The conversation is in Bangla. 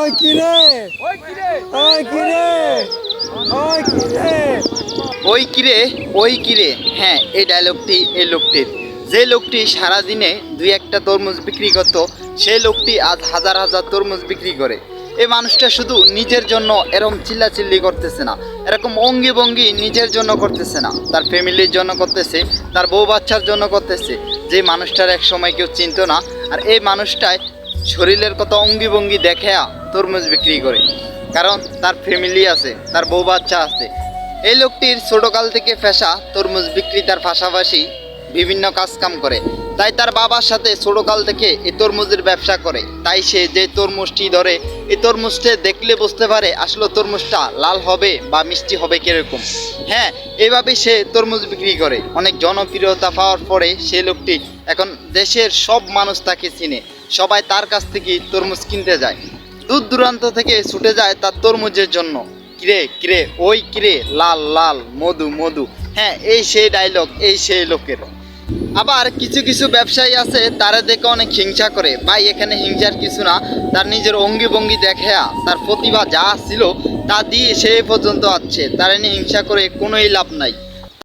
ওই কিরে? ওই কিরে? ওই কিরে? ওই কিরে? ওই কিরে ওই কিরে। হ্যাঁ এই ডায়লগটি এই লোকটির। যে লোকটি সারাদিনে দুই একটা তরমুজ বিক্রি করত সেই লোকটি আজ হাজার হাজার তরমুজ বিক্রি করে। এই মানুষটা শুধু নিজের জন্য এরকম চিল্লাচিল্লি করতেছে না। এরকম অঙ্গি ভঙ্গি নিজের জন্য করতেছে না। তার ফ্যামিলির জন্য করতেছে তার বউ বাচ্চার জন্য করতেছে। যে মানুষটার এক সময় কেউ চিনতো না আর এই মানুষটায় শরীরের কত অঙ্গি ভঙ্গি দেখে তরমুজ বিক্রি করে। কারণ তার ফ্যামিলি আছে, তার বউ বাচ্চা আছে। এই লোকটির ছোটকাল থেকে পেশা তরমুজ বিক্রেতার পাশাপাশি বিভিন্ন কাজকাম করে। তাই তার বাবার সাথে ছোটকাল থেকে এই তরমুজের ব্যবসা করে। তাই সে যে তরমুজটি ধরে, এই তরমুজটা দেখলে বুঝতে পারে আসলে তরমুজটা লাল হবে বা মিষ্টি হবে কীরকম। হ্যাঁ এইভাবে সে তরমুজ বিক্রি করে। অনেক জনপ্রিয়তা পাওয়ার পরে সে লোকটি এখন দেশের সব মানুষ তাকে চিনে। সবাই তার কাছ থেকে তরমুজ কিনতে যায়। দূর দূরান্ত থেকে ছুটে যায় তার তরমুজের জন্য। কিরে কিরে, ওই কিরে? লাল লাল, মধু মধু। হ্যাঁ এই সেই ডায়লগ এই সেই লোকের। আবার কিছু কিছু ব্যবসায়ী আছে, তারা দেখে অনেক হিংসা করে। ভাই, এখানে হিংসার কিছু না। তার নিজের অঙ্গি ভঙ্গি দেখে, তার প্রতিভা যা ছিল, তা দিয়ে সে পর্যন্ত আছে তার নিয়ে হিংসা করে কোনোই লাভ নাই।